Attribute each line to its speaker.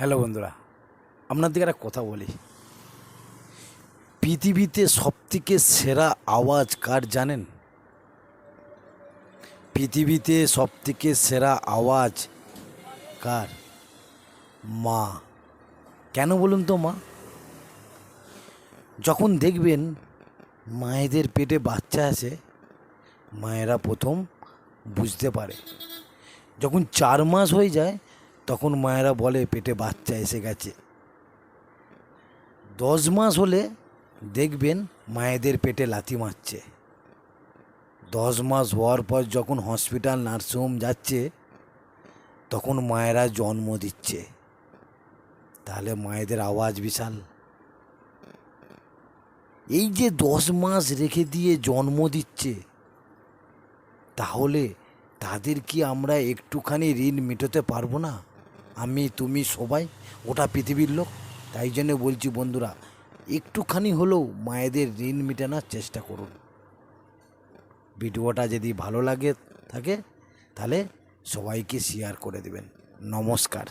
Speaker 1: Hello বন্ধুরা আপনার দিকে একটা কথা বলি। পৃথিবীতে সবথেকে সেরা আওয়াজ কার জানেন? পৃথিবীতে সবথেকে সেরা আওয়াজ কার? মা। কেন বলুন তো মা? যখন দেখবেন মায়েদের পেটে বাচ্চা আছে, মায়েরা প্রথম বুঝতে পারে। যখন চার মাস হয়ে যায় তখন মায়েরা বলে, পেটে বাচ্চা এসে গেছে। দশ মাস হলে দেখবেন মায়েদের পেটে লাথি মারছে। দশ মাস হওয়ার পর যখন হসপিটাল, নার্সিংহোম যাচ্ছে, তখন মায়েরা জন্ম দিচ্ছে। তাহলে মায়েদের আওয়াজ বিশাল। এই যে দশ মাস রেখে দিয়ে জন্ম দিচ্ছে, তাহলে তাদের কি আমরা একটুখানি ঋণ মেটাতে পারব না? আমি, তুমি, সবাই ওটা পৃথিবীর লোক। তাই জন্য বলছি বন্ধুরা, একটুখানি হলেও মায়েদের ঋণ মেটানোর চেষ্টা করুন। ভিডিওটা যদি ভালো লাগে, থাকে, তাহলে সবাইকে শেয়ার করে দেবেন। নমস্কার।